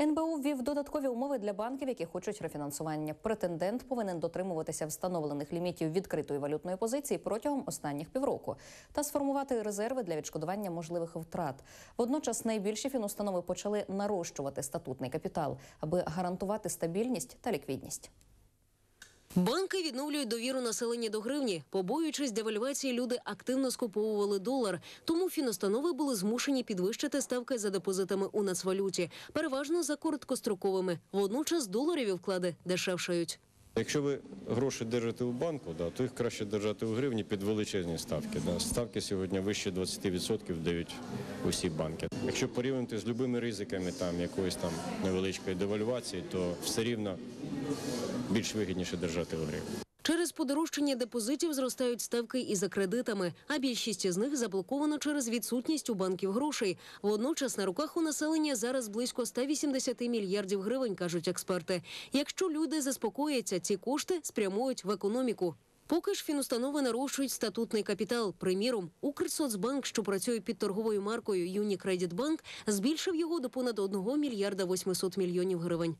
НБУ ввів додаткові умови для банків, які хочуть рефінансування. Претендент повинен дотримуватися встановлених лімітів відкритої валютної позиції протягом останніх півроку та сформувати резерви для відшкодування можливих втрат. Водночас найбільші фінустанови почали нарощувати статутний капітал, аби гарантувати стабільність та ліквідність. Банки відновлюють довіру населення до гривні. Побоюючись девальвації, люди активно скуповували долар. Тому фіностанови були змушені підвищити ставки за депозитами у нацвалюті, переважно за короткостроковими. Водночас доларові вклади дешевшають. Якщо ви гроші держите у банку, да, то їх краще держати у гривні під величезні ставки. Да. Ставки сьогодні вище 20% дають усі банки. Якщо порівняти з любими ризиками там, якоїсь там невеличкої девальвації, то все рівно більш вигідніше держати у гривні. Через подорожчання депозитів зростають ставки і за кредитами, а більшість із них заблоковано через відсутність у банків грошей. Водночас на руках у населення зараз близько 180 мільярдів гривень, кажуть експерти. Якщо люди заспокояться, ці кошти спрямують в економіку. Поки ж фінустанови нарощують статутний капітал. Приміром, Укрсоцбанк, що працює під торговою маркою Юнікредитбанк, збільшив його до понад 1 мільярда 800 мільйонів гривень.